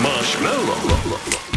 Marshmallow.